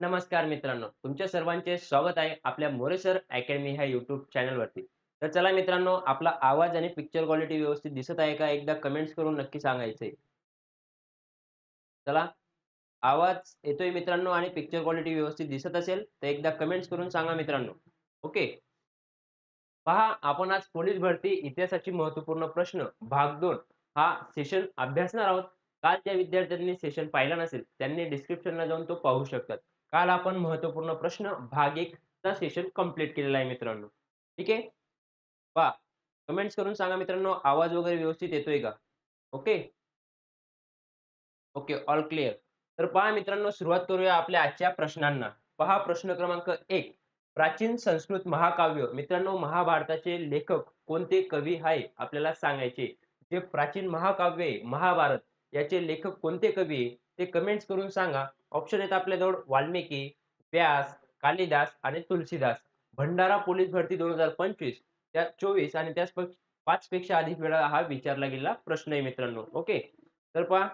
नमस्कार मित्रांनो तुमच्या सर्वांचे स्वागत आहे आपल्या मोरेसर अकॅडमी ह्या युट्यूब चॅनलवरती. तर चला मित्रांनो आपला आवाज आणि पिक्चर क्वालिटी व्यवस्थित दिसत आहे का? एकदा कमेंट्स करून नक्की सांगायचे. चला आवाज येतोय मित्रांनो आणि पिक्चर क्वालिटी व्यवस्थित दिसत असेल तर एकदा कमेंट्स करून सांगा मित्रांनो. ओके पहा आपण आज पोलीस भरती इतिहासाची महत्त्वपूर्ण प्रश्न भाग दोन हा सेशन अभ्यासणार आहोत. काल ज्या विद्यार्थ्यांनी सेशन पाहिला नसेल? त्यांनी डिस्क्रिप्शनला जाऊन तो पाहू शकतात. काल आपण महत्त्वपूर्ण प्रश्न भाग एक चा सेशन कंप्लीट केलेला आहे मित्रांनो. ठीक आहे? पहा कमेंट्स करून सांगा मित्रांनो आवाज वगैरे व्यवस्थित येतोय का? ओके ओके ऑल क्लिअर तर पहा मित्रांनो सुरुवात करूया आपल्या आजच्या प्रश्नांना. पहा प्रश्न क्रमांक एक. प्राचीन संस्कृत महाकाव्य. मित्रांनो महाभारताचे लेखक कोणते कवी आहे? आपल्याला सांगायचे जे प्राचीन महाकाव्य आहे महाभारत याचे लेखक कोणते कवी आहे? ते कमेंट्स करून सांगा. ऑप्शन आहेत आपल्याजवळ वाल्मिकी व्यास कालिदास आणि तुलसीदास. भंडारा पोलीस भरती दोन हजार पंचवीस. त्या चोवीस आणि त्याच पाच पेक्षा अधिक वेळा हा विचारला गेलेला प्रश्न आहे मित्रांनो. ओके? तर पहा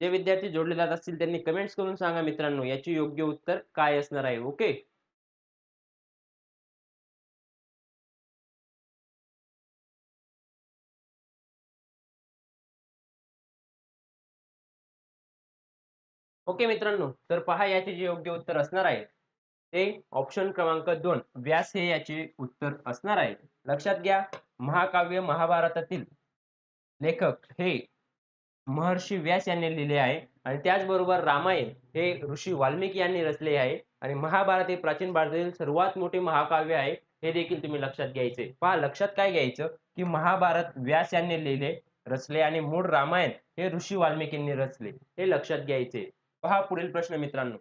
जे विद्यार्थी जोडले जात असतील त्यांनी कमेंट्स करून सांगा मित्रांनो याचे योग्य उत्तर काय असणार आहे? ओके? ओके मित्रांनो तर पहा याचे जे योग्य उत्तर असणार आहे. ते ऑप्शन क्रमांक दोन व्यास हे याचे उत्तर असणार आहे. लक्षात घ्या महाकाव्य महाभारतातील लेखक हे महर्षी व्यास यांनी लिहिले आहे आणि त्याचबरोबर रामायण हे ऋषी वाल्मिकी यांनी रचले आहे आणि महाभारत हे प्राचीन भारतातील सर्वात मोठे महाकाव्य आहे हे देखील तुम्ही लक्षात घ्यायचे. पहा लक्षात काय घ्यायचं? की महाभारत व्यास यांनी लिहिले रचले आणि मूळ रामायण हे ऋषी वाल्मिकींनी रचले हे लक्षात घ्यायचे. पहा पुढील प्रश्न मित्रांनो.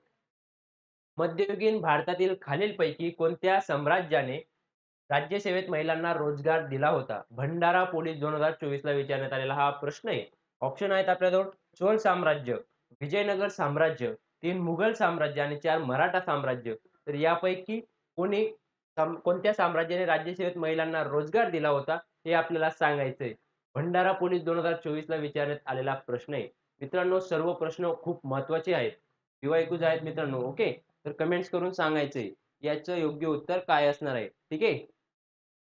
मध्ययुगीन भारतातील खालीलपैकी कोणत्या साम्राज्याने राज्यसेवेत महिलांना रोजगार दिला होता? भंडारा पोलीस दोन हजार चोवीस ला विचारण्यात आलेला हा प्रश्न आहे. ऑप्शन आहेत आपल्याजवळ. चोल साम्राज्य विजयनगर साम्राज्य तीन मुघल साम्राज्य आणि चार मराठा साम्राज्य. तर यापैकी कोणी कोणत्या साम्राज्याने राज्यसेवेत महिलांना रोजगार दिला होता? हे आपल्याला सांगायचंय. भंडारा पोलीस दोन हजार चोवीस ला विचारण्यात आलेला प्रश्न आहे. मित्रांनो सर्व प्रश्न खूप महत्त्वाचे आहेत. किंवा एकूच आहेत मित्रांनो ओके? तर कमेंट्स करून सांगायचंय याचं योग्य उत्तर काय असणार आहे? ठीक आहे?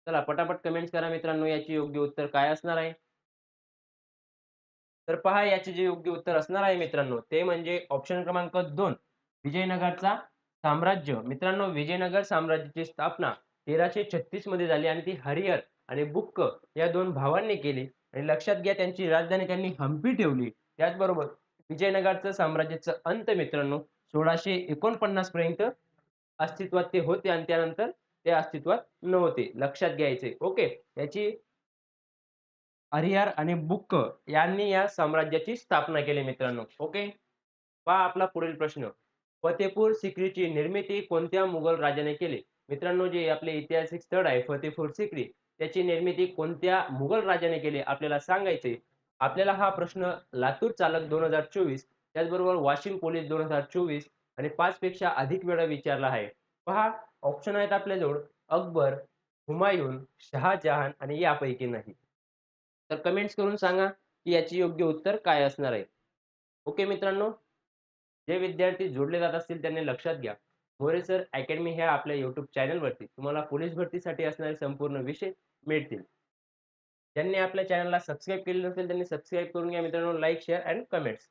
चला पटापट कमेंट्स करा मित्रांनो याचे योग्य उत्तर काय असणार आहे? तर पहा याचे जे योग्य उत्तर असणार आहे मित्रांनो ते म्हणजे ऑप्शन क्रमांक दोन विजयनगरचा साम्राज्य. मित्रांनो विजयनगर साम्राज्याची स्थापना तेराशे छत्तीसमध्ये झाली आणि ती हरिहर आणि बुक्क या दोन भावांनी केली. आणि लक्षात घ्या त्यांची राजधानी त्यांनी हम्पी ठेवली. त्याचबरोबर विजयनगरचं साम्राज्याचं अंत मित्रांनो सोळाशे एकोणपन्नास पर्यंत अस्तित्वात ते होते आणि त्यानंतर ते अस्तित्वात नव्हते. लक्षात घ्यायचे ओके? याची हरिहर आणि बुक्क यांनी या साम्राज्याची स्थापना केली मित्रांनो. ओके? पहा आपला पुढील प्रश्न. फतेपूर सिक्रीची निर्मिती कोणत्या मुघल राजाने केली? मित्रांनो जे आपले ऐतिहासिक स्थळ आहे फतेपूर सिक्री त्याची निर्मिती कोणत्या मुघल राजाने केली? आपल्याला सांगायचे आपल्याला हा प्रश्न लातूर चालक दोन हजार चोवीस त्याचबरोबर वाशिम पोलीस दोन हजार चोवीस आणि पाच पेक्षा अधिक वेळा विचारला आहे. पहा ऑप्शन आहेत आपल्याजवळ. अकबर हुमायून शहाजहान आणि यापैकी नाही. तर कमेंट्स करून सांगा की याचे योग्य उत्तर काय असणार आहे. ओके मित्रांनो? जे विद्यार्थी जोडले जात असतील त्यांनी लक्षात घ्या. मोरे सर अकॅडमी ह्या आपल्या युट्यूब चॅनलवरती तुम्हाला पोलीस भरतीसाठी असणारे संपूर्ण विषय मिळतील. ज्यांनी आपल्या चॅनलला सबस्क्राईब केले नसेल त्यांनी सबस्क्राईब करून घ्या. मित्रांनो लाईक शेअर अँड कमेंट्स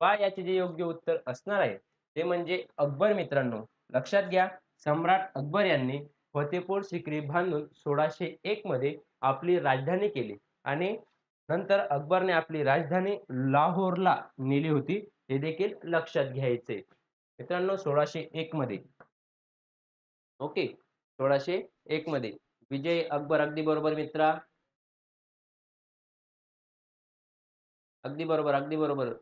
पा याचे जे योग्य उत्तर असणार आहे ते म्हणजे अकबर मित्रांनो. लक्षात घ्या सम्राट अकबर यांनी फतेपूर सिक्री बांधून सोळाशे एक मध्ये आपली राजधानी केली. आणि नंतर अकबरने आपली राजधानी लाहोरला नेली होती. हे देखील लक्षात घ्यायचे. मित्रांनो सोळाशे एक मध्ये. ओके? सोळाशे एक मध्ये. विजय अकबर अगदी बरोबर मित्रा. अगदी बरोबर अगदी बरोबर.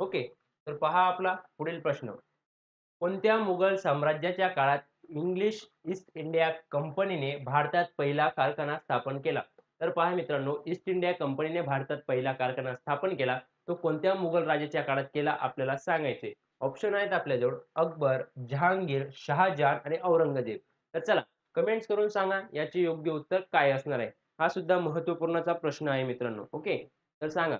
ओके तर पहा आपला पुढील प्रश्न. कोणत्या मुघल साम्राज्याच्या काळात इंग्लिश ईस्ट इंडिया कंपनीने भारतात पहिला कारखाना स्थापन केला? तर पहा मित्रांनो ईस्ट इंडिया कंपनीने भारतात पहिला कारखाना स्थापन केला. तो कोणत्या मुघल राजाच्या काळात केला आपल्याला सांगायचे ऑप्शन आहेत आपल्याजवळ अकबर जहांगीर शहाजहान आणि औरंगजेब. तर चला कमेंट्स करून सांगा याचे योग्य उत्तर काय असणार आहे? हा सुद्धा महत्वपूर्णचा प्रश्न आहे मित्रांनो ओके? तर सांगा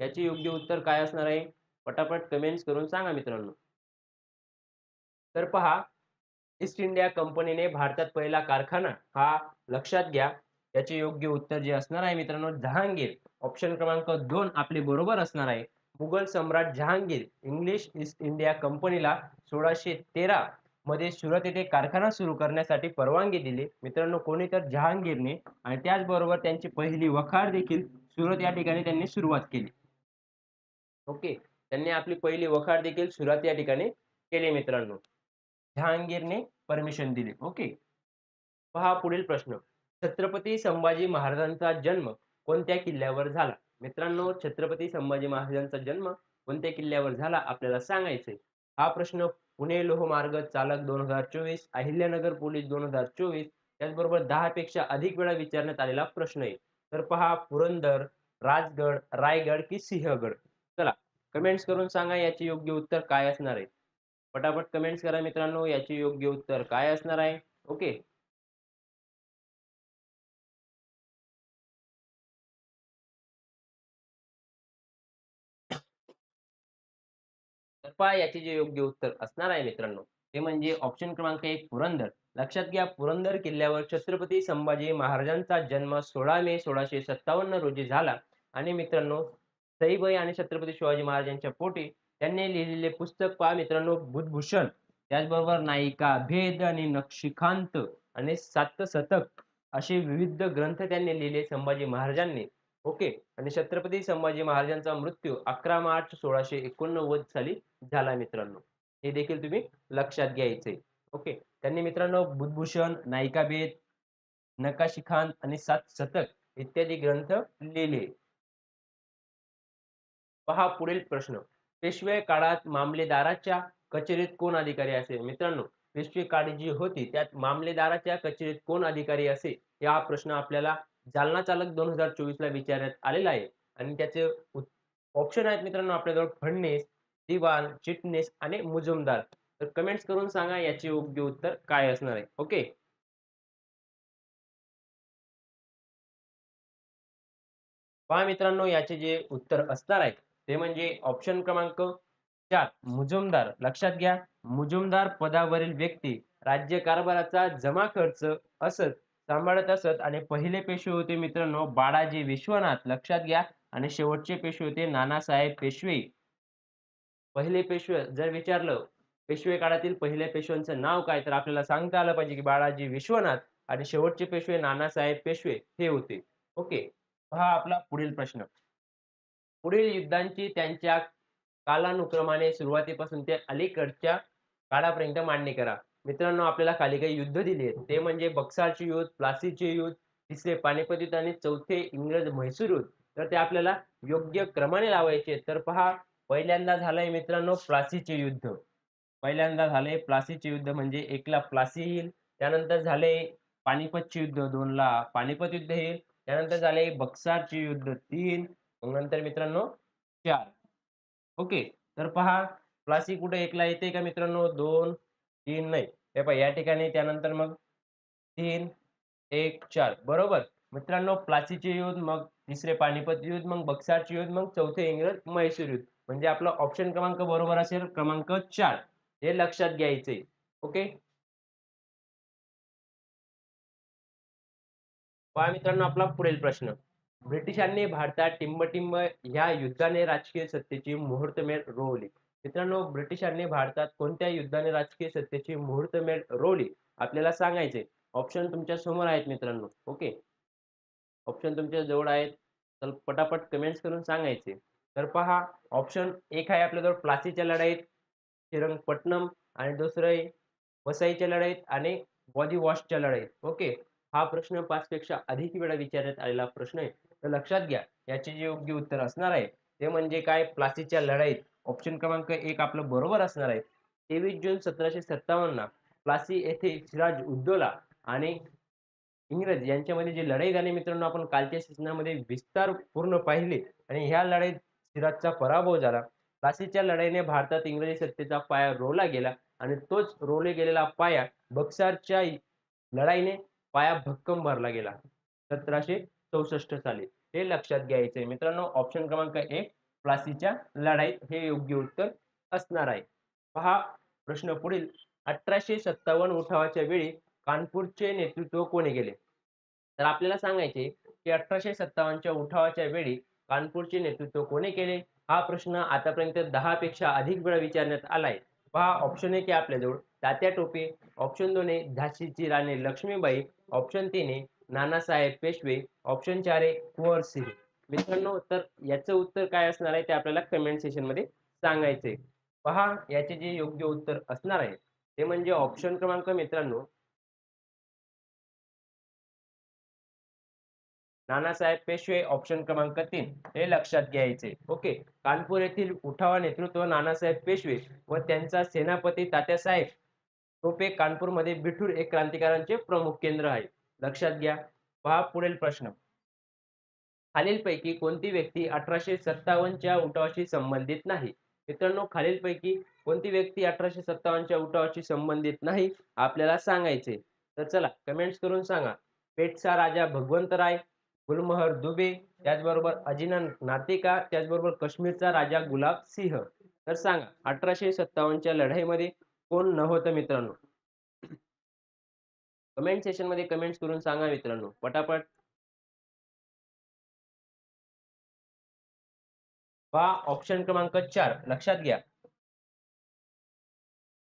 याचे योग्य उत्तर काय असणार आहे? पटापट कमेंट्स करून सांगा मित्रांनो. तर पहा ईस्ट इंडिया कंपनीने भारतात पहिला कारखाना हा लक्षात घ्या याचे योग्य उत्तर जे असणार आहे मित्रांनो जहांगीर. ऑप्शन क्रमांक दोन आपले बरोबर असणार आहे. मुघल सम्राट जहांगीर इंग्लिश ईस्ट इंडिया कंपनीला सोळाशे तेरा मध्ये सुरत येथे कारखाना सुरू करण्यासाठी परवानगी दिली. मित्रांनो कोणी तर जहांगीरने आणि त्याचबरोबर त्यांची पहिली वखार देखील सुरत या ठिकाणी त्यांनी सुरुवात केली. ओके त्यांनी आपली पहिली वखार देखील सुरत या ठिकाणी केली मित्रांनो. जहांगीरने परमिशन दिली. ओके पहा पुढील प्रश्न. छत्रपती संभाजी महाराजांचा जन्म कोणत्या किल्ल्यावर झाला? मित्रांनो छत्रपती संभाजी महाराजांचा जन्म कोणत्या किल्ल्यावर झाला? आपल्याला सांगायचंय. हा प्रश्न पुणे लोहमार्ग चालक दोन हजार चोवीस अहिल्यानगर पोलीस दोन हजार चोवीस त्याचबरोबर दहा पेक्षा अधिक वेळा विचारण्यात आलेला प्रश्न आहे. तर पहा पुरंदर राजगड रायगड की सिंहगड. चला कमेंट्स करून सांगा याचे योग्य उत्तर काय असणार आहे. पटापट कमेंट्स करा मित्रांनो याचे योग्य उत्तर काय असणार आहे? ओके तर पहा याचे जे योग्य उत्तर असणार आहे मित्रांनो ते म्हणजे ऑप्शन क्रमांक एक पुरंदर. लक्षात घ्या पुरंदर किल्ल्यावर छत्रपती संभाजी महाराजांचा जन्म सोळा मे सोळाशे सत्तावन्न रोजी झाला. आणि मित्रांनो सईबाई आणि छत्रपती शिवाजी महाराजांच्या पोटी त्यांनी लिहिलेले पुस्तक पहा मित्रांनो बुधभूषण. त्याचबरोबर नायिका भेद आणि नक्षिकांत आणि सात शतक असे विविध ग्रंथ त्यांनी लिहिले संभाजी महाराजांनी. ओके. आणि छत्रपती संभाजी महाराजांचा मृत्यू अकरा मार्च सोळाशे एकोणनव्वद साली झाला मित्रांनो. हे देखील तुम्ही लक्षात घ्यायचे. ओके. त्यांनी मित्रांनो बुधभूषण नायिका नकाशी नकाशिखांत आणि सात शतक इत्यादी ग्रंथ लिहिले. पहा पुढील प्रश्न. पेशवे काळात मामलेदाराच्या कचेरीत कोण अधिकारी असे? मित्रांनो पेशवे काळी जी होती त्यात मामलेदाराच्या कचेरीत कोण अधिकारी असे? या प्रश्न आपल्याला जालना चालक दोन हजार चोवीस ला विचारण्यात आलेला आहे. आणि त्याचे ऑप्शन आहेत मित्रांनो आपल्याजवळ. फडणीस दिवाण चिटणीस आणि मुजुमदार. तर कमेंट्स करून सांगा याचे योग्य उत्तर काय असणार आहे. ओके? पहा मित्रांनो याचे जे उत्तर असणार आहे ते म्हणजे ऑप्शन क्रमांक चार मुजुमदार. लक्षात घ्या मुजुमदार पदावरील व्यक्ती राज्य कारभाराचा जमा खर्च असत. सांभाळत असत. आणि पहिले पेशवे होते मित्रांनो बाळाजी विश्वनाथ. लक्षात घ्या. आणि शेवटचे पेशवे होते नानासाहेब पेशवे. पहिले पेशवे जर विचारलं पेशवे काळातील पहिल्या पेशव्यांचं नाव काय? तर आपल्याला सांगता आलं पाहिजे की बाळाजी विश्वनाथ आणि शेवटचे पेशवे नानासाहेब पेशवे हे होते. ओके. हा आपला पुढील प्रश्न. पुढील युद्धांची त्यांच्या कालानुक्रमाने सुरुवातीपासून ते अलीकडच्या काळापर्यंत मांडणी करा. मित्रांनो आपल्याला खाली काही युद्ध दिली आहेत. ते म्हणजे बक्सारचे युद्ध प्लासीचे युद्ध तिसरे पानिपत युद्ध आणि चौथे इंग्रज म्हैसूर युद्ध. तर ते आपल्याला योग्य क्रमाने लावायचे तर पहा पहिल्यांदा झालंय मित्रांनो प्लासीचे युद्ध. पहिल्यांदा झाले प्लासीचे युद्ध म्हणजे एकला प्लासी येईल त्यानंतर झाले पानिपतचे युद्ध दोनला पानिपत युद्ध येईल त्यानंतर झाले बक्सारचे युद्ध तीन मग नंतर मित्रांनो चार. ओके तर पहा प्लासी कुठे एकला येते का मित्रांनो? दोन तीन नाही. हे पहा या ठिकाणी त्यानंतर मग तीन एक चार. बरोबर? मित्रांनो प्लासीचे युद्ध मग तिसरे पानिपत युद्ध मग बक्सारचे युद्ध मग चौथे इंग्रज मैसूर युद्ध. म्हणजे आपला ऑप्शन क्रमांक बरोबर असेल क्रमांक चार. हे लक्षात घ्यायचे ओके? पहा मित्रांनो आपला पुढील प्रश्न. ब्रिटिशांनी भारतात टिंबटिंब ह्या युद्धाने राजकीय सत्तेची मुहूर्तमेढ रोवली. मित्रांनो ब्रिटिशांनी भारतात कोणत्या युद्धाने राजकीय सत्तेची मुहूर्तमेढ रोवली? आपल्याला सांगायचे ऑप्शन तुमच्यासमोर आहेत मित्रांनो. ओके ऑप्शन तुमच्या जवळ आहेत. तर पटापट कमेंट्स करून सांगायचे. तर पहा ऑप्शन एक आहे आपल्याजवळ प्लासीच्या लढाईत श्रीरंगपट्टणम आणि दुसरं आहे वसईच्या लढाईत आणि बॉडी वॉशच्या लढाईत. ओके हा प्रश्न पाच पेक्षा अधिक वेळा विचारण्यात आलेला प्रश्न आहे. तर लक्षात घ्या याचे जे योग्य उत्तर असणार आहे ते म्हणजे काय? प्लासीच्या लढाईत ऑप्शन क्रमांक एक आपलं बरोबर असणार आहे. तेवीस जून सतराशे सत्तावन्न प्लासी येथे सिराज उद्दोला आणि इंग्रज यांच्यामध्ये जी लढाई झाली मित्रांनो आपण कालच्या सेशनामध्ये विस्तार पूर्ण पाहिले आणि ह्या लढाईत सिराजचा पराभव झाला. प्लासीच्या लढाईने भारतात इंग्रजी सत्तेचा पाया रोवला गेला आणि तोच रोवले गेलेला पाया बक्सारच्या लढाईने पाया भक्कम भरला गेला. सतराशे चौसष्ट साली. हे लक्षात घ्यायचंय मित्रांनो ऑप्शन क्रमांक एक प्लासीच्या लढाईत हे योग्य उत्तर असणार आहे. पहा प्रश्न पुढील. अठराशे सत्तावन्न उठावाच्या वेळी कानपूरचे नेतृत्व कोणी केले? तर आपल्याला सांगायचे की अठराशे सत्तावन्नच्या उठावाच्या वेळी कानपूरचे नेतृत्व कोणी केले? हा प्रश्न आतापर्यंत दहा पेक्षा अधिक वेळा विचारण्यात आलाय. पहा ऑप्शन एक आहे आपल्याजवळ. तात्या टोपे ऑप्शन दोन आहे झाशीची राणी लक्ष्मीबाई ऑप्शन तीन आहे नानासाहेब पेशवे ऑप्शन चार आहे कुंवर सिंह मित्रांनो तर याचं उत्तर काय असणार आहे ते आपल्याला कमेंट सेशनमध्ये सांगायचंय. पहा याचे जे योग्य उत्तर असणार आहे ते म्हणजे ऑप्शन क्रमांक मित्रांनो. नानासाहेब पेशवे ऑप्शन क्रमांक तीन. हे लक्षात घ्यायचे. ओके. कानपूर येथील उठावा नेतृत्व नानासाहेब पेशवे व त्यांचा सेनापती तात्यासाहेब टोपे कानपूरमध्ये बिठूर एक क्रांतिकारांचे प्रमुख केंद्र आहे. लक्षात घ्या. पहा पुढील प्रश्न. खालीलपैकी कोणती व्यक्ती अठराशे सत्तावन्नच्या उठावाशी संबंधित नाही? मित्रांनो खालीलपैकी कोणती व्यक्ती अठराशे सत्तावन्नच्या उठावाशी संबंधित नाही आपल्याला सांगायचे. तर चला कमेंट्स करून सांगा. पेठचा राजा भगवंतराय गुलमहर दुबे त्याचबरोबर अजिना नातेका त्याचबरोबर काश्मीरचा राजा गुलाब सिंह. तर सांगा अठराशे सत्तावन्नच्या लढाईमध्ये कोण नव्हतं मित्रांनो? कमेंट सेशनमध्ये कमेंट्स करून सांगा मित्रांनो. पटापट. पहा ऑप्शन क्रमांक चार. लक्षात घ्या.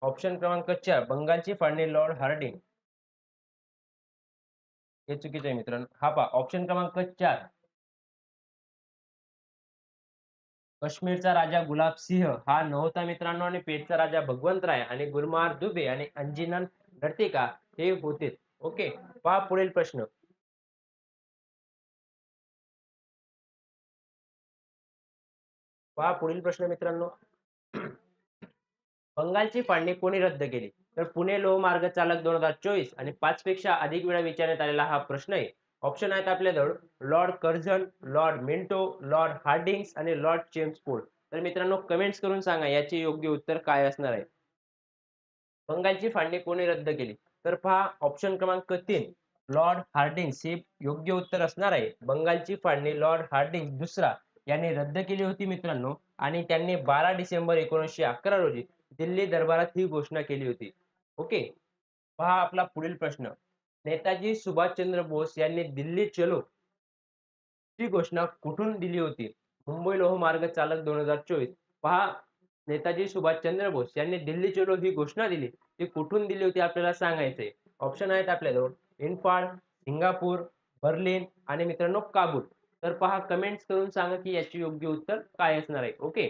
ऑप्शन क्रमांक चार. बंगालची फाळणी लॉर्ड हार्डिंग. हे चुकीचं आहे मित्रांनो. हा पहा ऑप्शन क्रमांक चार. काश्मीरचा राजा गुलाब सिंह हा नव्हता मित्रांनो आणि पेठचा राजा भगवंतराय आणि गुलमार दुबे आणि अंजिनन नर्तिका हे होते. ओके पहा पुढील प्रश्न. पहा पुढील प्रश्न मित्रांनो. बंगालची फाळणी कोणी रद्द केली? तर पुणे लोहमार्ग चालक दोन हजार चोवीस आणि पाच पेक्षा अधिक वेळा विचारण्यात आलेला हा प्रश्न आहे. ऑप्शन आहेत आपल्याजवळ. Lord Curzon Lord Minto Lord Hardings आणि लॉर्ड चेम्सफोर्ड तर मित्रांनो कमेंट्स करून सांगा याचे योग्य उत्तर काय असणार आहे? बंगालची फाळणी कोणी रद्द केली? तर पहा ऑप्शन क्रमांक तीन. लॉर्ड हार्डिंग्स हे योग्य उत्तर असणार आहे. बंगालची फाळणी लॉर्ड हार्डिंग्स दुसरा. यांनी रद्द केली होती मित्रांनो. आणि त्यांनी बारा डिसेंबर एकोणीसशे अकरा रोजी दिल्ली दरबारात ही घोषणा केली होती. ओके? पहा आपला पुढील प्रश्न. नेताजी सुभाषचंद्र बोस यांनी दिल्ली चलो ही घोषणा कुठून दिली होती? मुंबई लोहमार्ग चालक दोन हजार चोवीस. पहा नेताजी सुभाषचंद्र बोस यांनी दिल्ली चलो ही घोषणा दिली. ती कुठून दिली होती आपल्याला सांगायचंय? ऑप्शन आहेत आपल्याजवळ. इन्फाळ सिंगापूर बर्लिन आणि मित्रांनो काबूल. तर पहा कमेंट्स करून सांगा की याचे योग्य उत्तर काय असणार आहे. ओके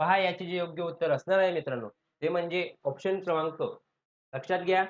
पहा याचे जे योग्य उत्तर असणार आहे मित्रांनो ते म्हणजे ऑप्शन क्रमांक. लक्षात घ्या.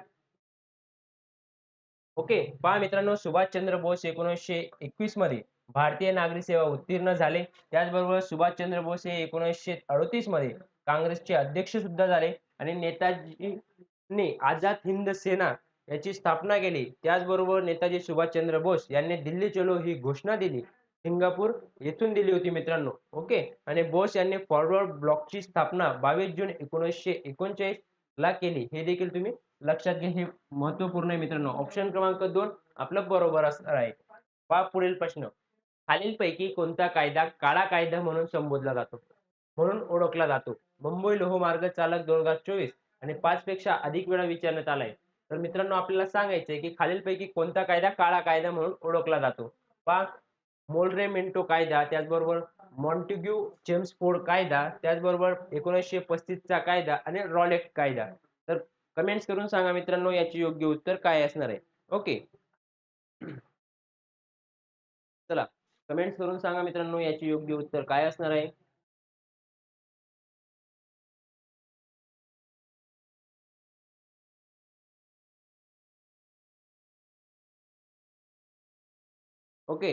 ओके पहा मित्रांनो सुभाषचंद्र बोस एकोणीसशे एकवीसमध्ये भारतीय नागरी सेवा उत्तीर्ण झाले. त्याचबरोबर सुभाषचंद्र बोस हे एकोणीसशे अडतीसमध्ये काँग्रेसचे अध्यक्ष सुद्धा झाले आणि नेताजींनी आझाद हिंद सेना याची स्थापना केली. त्याचबरोबर नेताजी सुभाषचंद्र बोस यांनी दिल्ली चलो ही घोषणा दिली. सिंगापूर येथून दिली होती मित्रांनो. ओके? आणि बोस यांनी फॉरवर्ड ब्लॉकची स्थापना बावीस जून एकोणीसशे एकोणचाळीस ला केली. हे देखील तुम्ही लक्षात घ्या. हे महत्त्वपूर्ण आहे मित्रांनो. ऑप्शन क्रमांक दोन आपलं बरोबर असणार आहे. पा पुढील प्रश्न. खालीलपैकी कोणता कायदा काळा कायदा म्हणून संबोधला जातो? म्हणून ओळखला जातो. मुंबई लोहमार्ग चालक दोन हजार चोवीस आणि पाच पेक्षा अधिक वेळा विचारण्यात आलाय. तर मित्रांनो आपल्याला सांगायचंय की खालीलपैकी कोणता कायदा काळा कायदा म्हणून ओळखला जातो? पा मोलरे मिंटो कायदा त्याचबरोबर मॉन्टिग्यू जेम्स फोर्ड कायदा त्याचबरोबर एकोणीसशे पस्तीसचा कायदा आणि रॉलेट कायदा. तर कमेंट्स करून सांगा मित्रांनो याचे योग्य उत्तर काय असणार आहे? ओके चला. कमेंट्स करून सांगा मित्रांनो याचे योग्य उत्तर काय असणार आहे? ओके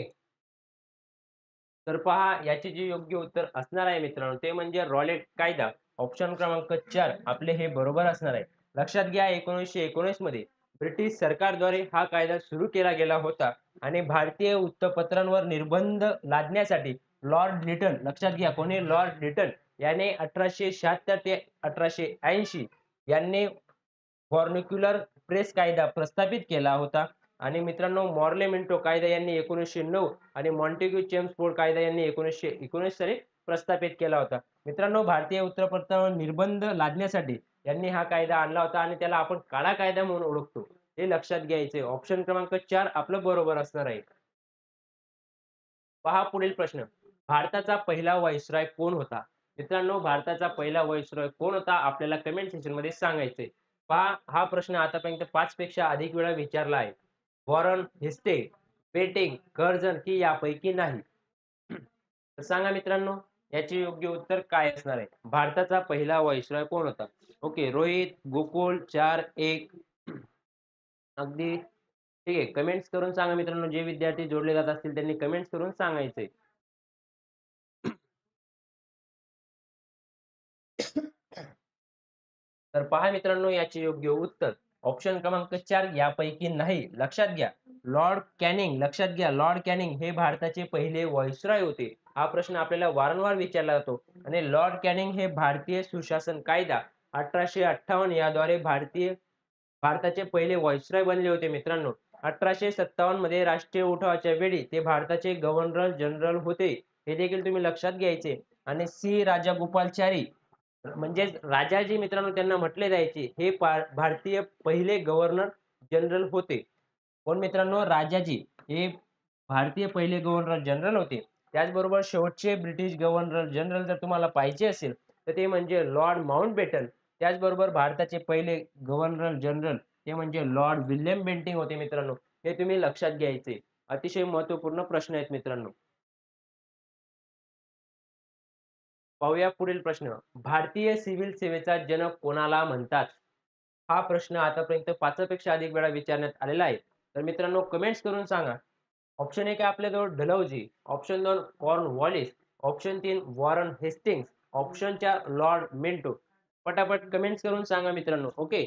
तर पहा याचे जे योग्य उत्तर असणार आहे मित्रांनो ते म्हणजे रॉलेट कायदा ऑप्शन क्रमांक चार आपले हे बरोबर असणार आहे. लक्षात घ्या एकोणीसशे एकोणीसमध्ये ब्रिटिश सरकारद्वारे हा कायदा सुरू केला गेला होता. आणि भारतीय वृत्तपत्रांवर निर्बंध लादण्यासाठी लॉर्ड लिटन लक्षात घ्या कोणी? लॉर्ड लिटन याने अठराशे शहात्तर ते अठराशे ऐंशी यांनी फॉर्निक्युलर प्रेस कायदा प्रस्थापित केला होता. आणि मित्रांनो मॉर्ले मिंटो कायदा यांनी एकोणीसशे नऊ आणि मॉन्टेग्यू चेम्सफोर्ड कायदा यांनी एकोणीसशे एकोणीस साली प्रस्थापित केला होता. मित्रांनो भारतीय उत्तरपत्रावर निर्बंध लादण्यासाठी यांनी हा कायदा आणला होता आणि त्याला आपण काळा कायदा म्हणून ओळखतो. हे लक्षात घ्यायचे ऑप्शन क्रमांक चार आपलं बरोबर असणार आहे. पहा पुढील प्रश्न. भारताचा पहिला व्हाईसरॉय कोण होता? मित्रांनो भारताचा पहिला व्हाईसरॉय कोण होता? आपल्याला कमेंट सेक्शनमध्ये सांगायचंय. पहा हा प्रश्न आतापर्यंत पाच पेक्षा अधिक वेळा विचारला आहे. वॉरन हिस्टे बेटिंग कर्जन की यापैकी नाही. तर सांगा मित्रांनो याचे योग्य उत्तर काय असणार आहे? भारताचा पहिला व्हाईसरॉय कोण होता? ओके रोहित गोकुळ चार एक अगदी ठीक आहे. कमेंट्स करून सांगा मित्रांनो जे विद्यार्थी जोडले जात असतील त्यांनी कमेंट्स करून सांगायचे. तर पहा मित्रांनो याचे योग्य उत्तर. ऑप्शन क्रमांक चार यापैकी नाही. लक्षात घ्या. लॉर्ड कॅनिंग लक्षात घ्या. लॉर्ड कॅनिंग हे भारताचे पहिले व्हॉइसरॉय होते. हा प्रश्न आपल्याला वारंवार विचारला जातो. आणि लॉर्ड कॅनिंग हे भारतीय सुशासन कायदा अठराशे अठ्ठावन्न याद्वारे भारतीय भारताचे पहिले व्हॉइसरॉय बनले होते मित्रांनो. अठराशे सत्तावन्नमध्ये राष्ट्रीय उठावाच्या वेळी ते भारताचे गव्हर्नर जनरल होते. हे देखील तुम्ही लक्षात घ्यायचे. आणि सी राजागोपालचारी म्हणजेच राजाजी मित्रांनो त्यांना म्हटले जायचे. हे भारतीय पहिले गव्हर्नर जनरल होते. पण मित्रांनो? राजाजी. हे भारतीय पहिले गव्हर्नर जनरल होते. त्याचबरोबर शेवटचे ब्रिटिश गव्हर्नर जनरल जर तुम्हाला पाहिजे असेल तर ते म्हणजे लॉर्ड माउंटबेटन. त्याचबरोबर भारताचे पहिले गव्हर्नर जनरल ते म्हणजे लॉर्ड विल्यम बेंटिंग होते मित्रांनो. हे तुम्ही लक्षात घ्यायचे. अतिशय महत्त्वपूर्ण प्रश्न आहेत मित्रांनो. पाहूया पुढील प्रश्न. भारतीय सिव्हिल सेवेचा जनक कोणाला म्हणतात? हा प्रश्न आतापर्यंत पाचपेक्षा अधिक वेळा विचारण्यात आलेला आहे. तर मित्रांनो कमेंट्स करून सांगा. ऑप्शन एक आहे आपल्याजवळ ढलवजी. ऑप्शन दोन कॉर्न वॉलिस. ऑप्शन तीन वॉरन हेस्टिंग्स. ऑप्शन चार लॉर्ड मिंटो. पटापट कमेंट्स करून सांगा मित्रांनो ओके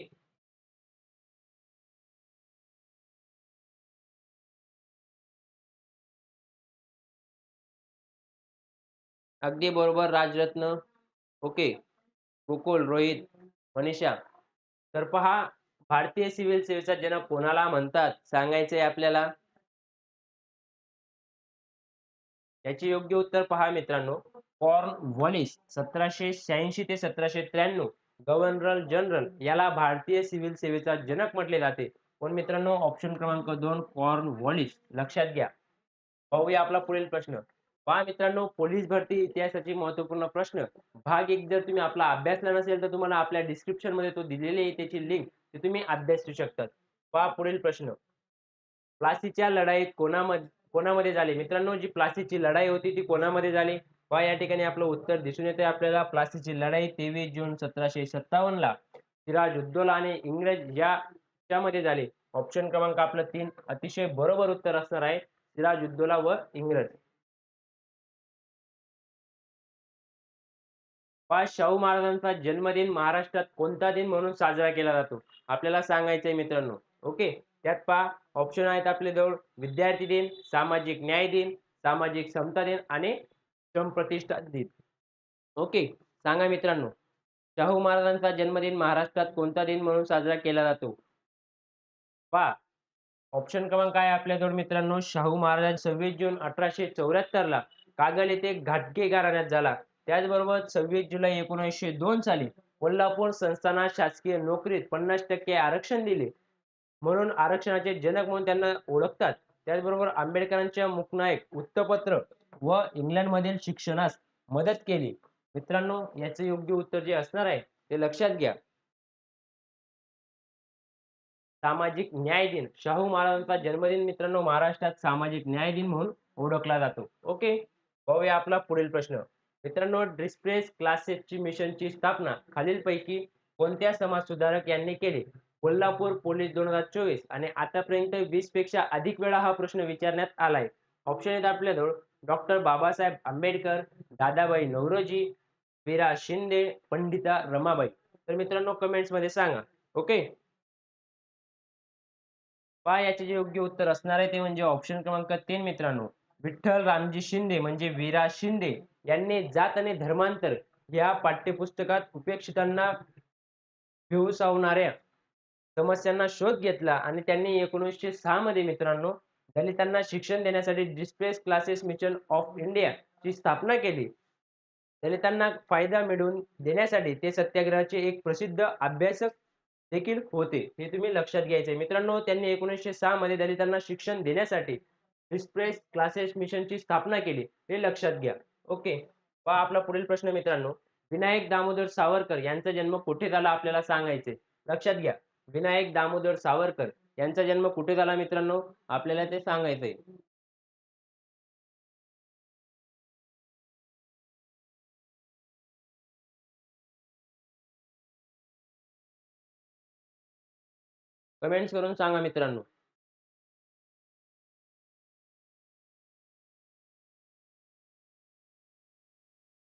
अगदी बरोबर राजरत्न ओके गोकुल रोहित मनीषा तर पहा भारतीय सिव्हिल सेवेचा जनक कोणाला म्हणतात सांगायचंय आपल्याला? याचे योग्य उत्तर पहा मित्रांनो. कॉर्न वॉलिस सतराशे शहाऐंशी ते सतराशे त्र्याण्णव. गव्हर्नर जनरल याला भारतीय सिव्हिल सेवेचा जनक म्हटले जाते. पण मित्रांनो ऑप्शन क्रमांक दोन कॉर्न वॉलिस लक्षात घ्या. पाहूया आपला पुढील प्रश्न. पहा मित्रांनो पोलीस भरती इतिहासाची महत्त्वपूर्ण प्रश्न. भाग एक जर तुम्ही आपला अभ्यासला नसेल तर तुम्हाला आपल्या डिस्क्रिप्शनमध्ये तो दिलेली आहे त्याची लिंक ते तुम्ही अभ्यासू शकतात. पहा पुढील प्रश्न. प्लासीच्या लढाईत कोणामध्ये कोणामध्ये झाली? मित्रांनो जी प्लासीची लढाई होती ती कोणामध्ये झाली? पहा या ठिकाणी आपलं उत्तर दिसून येते आपल्याला. प्लासीची लढाई तेवीस जून सतराशे सत्तावन्न ला सिराज उद्दौला आणि इंग्रज या झाली. झाले ऑप्शन क्रमांक आपलं तीन. अतिशय बरोबर उत्तर असणार आहे सिराज व इंग्रज. पहा शाहू महाराजांचा जन्मदिन महाराष्ट्रात कोणता दिन म्हणून साजरा केला जातो? आपल्याला सांगायचंय मित्रांनो. ओके? त्यात पहा ऑप्शन आहेत आपले जवळ विद्यार्थी दिन सामाजिक न्याय दिन सामाजिक समता दिन आणि श्रम प्रतिष्ठा दिन ओके सांगा मित्रांनो शाहू महाराजांचा जन्मदिन महाराष्ट्रात कोणता दिन म्हणून साजरा केला जातो? वा ऑप्शन क्रमांक आहे आपल्याजवळ मित्रांनो शाहू महाराज सव्वीस जून अठराशे चौऱ्याहत्तर ला कागल येथे घाटगे घराण्यात झाला. त्याचबरोबर सव्वीस जुलै एकोणीसशे दोन साली कोल्हापूर संस्थानात शासकीय नोकरीत पन्नास टक्के आरक्षण दिले. म्हणून आरक्षणाचे जनक म्हणून त्यांना ओळखतात. त्याचबरोबर आंबेडकरांच्या मुखनायक वृत्तपत्र व इंग्लंडमधील शिक्षणास मदत केली. मित्रांनो याचे योग्य उत्तर जे असणार आहे ते लक्षात घ्या. सामाजिक न्याय दिन. शाहू महाराजांचा जन्मदिन मित्रांनो महाराष्ट्रात सामाजिक न्याय दिन म्हणून ओळखला जातो. ओके? पाहूया आपला पुढील प्रश्न. मित्रांनो डिस्प्रेस क्लासेसची मिशनची स्थापना खालीलपैकी कोणत्या समाज सुधारक यांनी केली? कोल्हापूर पोलीस दोन हजार चोवीस आणि आतापर्यंत वीसपेक्षा अधिक वेळा हा प्रश्न विचारण्यात आलाय. ऑप्शन आहेत आपल्याजवळ. डॉक्टर बाबासाहेब आंबेडकर दादाबाई नवरोजी विरा शिंदे पंडिता रमाबाई. तर मित्रांनो कमेंट्समध्ये सांगा. ओके पहा याचे जे योग्य उत्तर असणार आहे ते म्हणजे ऑप्शन क्रमांक तीन मित्रांनो. विठ्ठल रामजी शिंदे म्हणजे वीरा शिंदे यांनी जात आणि धर्मांतर या पाठ्यपुस्तकात उपेक्षितांना भिवसावणाऱ्या समस्यांना शोध घेतला आणि त्यांनी एकोणीसशे सहा मध्ये मित्रांनो दलितांना शिक्षण देण्यासाठी depressed classes mission of India ची स्थापना केली. दलितांना फायदा मिळवून देण्यासाठी ते सत्याग्रहाचे एक प्रसिद्ध अभ्यासक देखील होते. हे तुम्ही लक्षात घ्यायचे मित्रांनो त्यांनी एकोणीसशे सहा मध्ये दलितांना शिक्षण देण्यासाठी डिस्प्रेस क्लासेस मिशनची स्थापना केली. हे लक्षात घ्या. ओके. पहा आपला पुढील प्रश्न मित्रांनो. विनायक दामोदर सावरकर यांचा जन्म कुठे झाला आपल्याला सांगायचे लक्षात घ्या. विनायक दामोदर सावरकर यांचा जन्म कुठे झाला मित्रांनो? आपल्याला ते सांगायचंय. कमेंट्स करून सांगा मित्रांनो.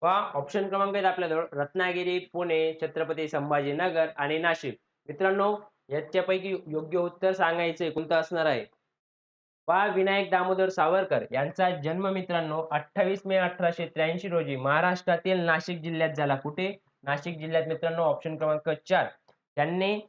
पहा ऑप्शन क्रमांक आहेत आपल्याजवळ. रत्नागिरी पुणे छत्रपती संभाजीनगर आणि नाशिक. मित्रांनो याच्यापैकी योग्य उत्तर सांगायचंय कोणतं असणार आहे? वा विनायक दामोदर सावरकर यांचा जन्म मित्रांनो अठ्ठावीस मे अठराशे त्र्याऐंशी रोजी महाराष्ट्रातील नाशिक जिल्ह्यात झाला. कुठे? नाशिक जिल्ह्यात मित्रांनो ऑप्शन क्रमांक चार. त्यांनी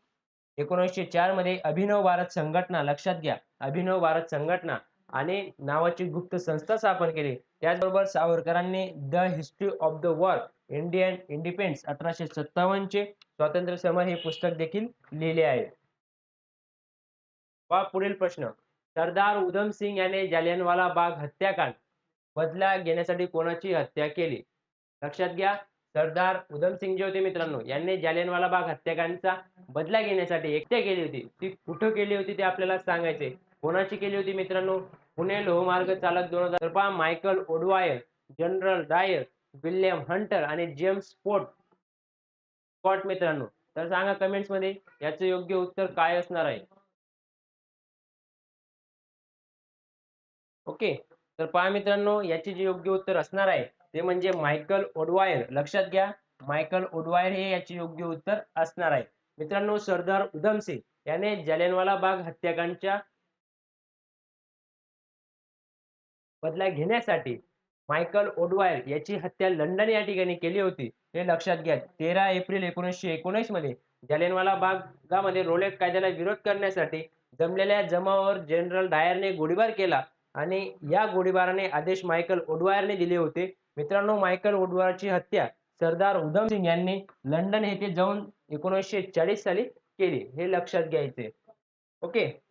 एकोणीसशे चारमध्ये अभिनव भारत संघटना लक्षात घ्या. अभिनव भारत संघटना आणि नावाची गुप्त संस्था स्थापन केली. त्याचबरोबर सावरकरांनी the history of the war Indian independence अठराशे सत्तावन्नचे स्वातंत्र्य समर हे पुस्तक देखील लिहिले आहे. वा पुढील प्रश्न. सरदार उधम सिंग याने जालियनवाला बाग हत्याकांड बदला घेण्यासाठी कोणाची हत्या केली? लक्षात घ्या सरदार उधम सिंग जे होते मित्रांनो यांनी जालियनवाला बाग हत्याकांडचा बदला घेण्यासाठी एकट्या केली होती. ती कुठं केली होती ते आपल्याला सांगायचे कोणाची केली होती मित्रांनो? पुणे लोहमार्ग चालक दोन हजार Michael O'Dwyer general Dyer William Hunter आणि जेम्स फोर्ट स्पॉट मित्रांनो तर सांगा कमेंट्समध्ये याचं योग्य उत्तर काय असणार आहे? ओके तर पहा मित्रांनो याचे जे योग्य उत्तर असणार आहे ते म्हणजे मायकल ओडवायर लक्षात घ्या मायकल ओडवायर हे याचे योग्य उत्तर असणार आहे. मित्रांनो सरदार उधमसिंग याने जलेनवाला बाग हत्याकांडच्या बदला घेण्यासाठी मायकल ओडवायर याची हत्या लंडन या ठिकाणी केली होती. हे लक्षात घ्या. तेरा एप्रिल एकोणीसशे एकोणीसमध्ये जालियनवाला बागामध्ये रोलेट कायद्याला विरोध करण्यासाठी जमलेल्या जमावावर जनरल डायरने गोळीबार केला आणि या गोळीबाराने आदेश मायकल ओडवायरने दिले होते. मित्रांनो मायकल ओडवायरची हत्या सरदार उधम सिंग यांनी लंडन येथे जाऊन एकोणीसशे चाळीस साली केली. हे लक्षात घ्यायचे. ओके.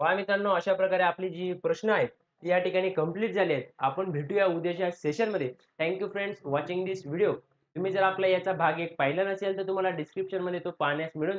पहा मित्रांनो अशा प्रकारे आपली जी प्रश्न आहेत ती या ठिकाणी कंप्लीट झाली आहेत. आपण भेटूया उद्याच्या सेशनमध्ये. Thank you friends watching this video तुम्ही जर आपला याचा भाग एक पाहिला नसेल तर तुम्हाला डिस्क्रिप्शनमध्ये तो पाहण्यास मिळून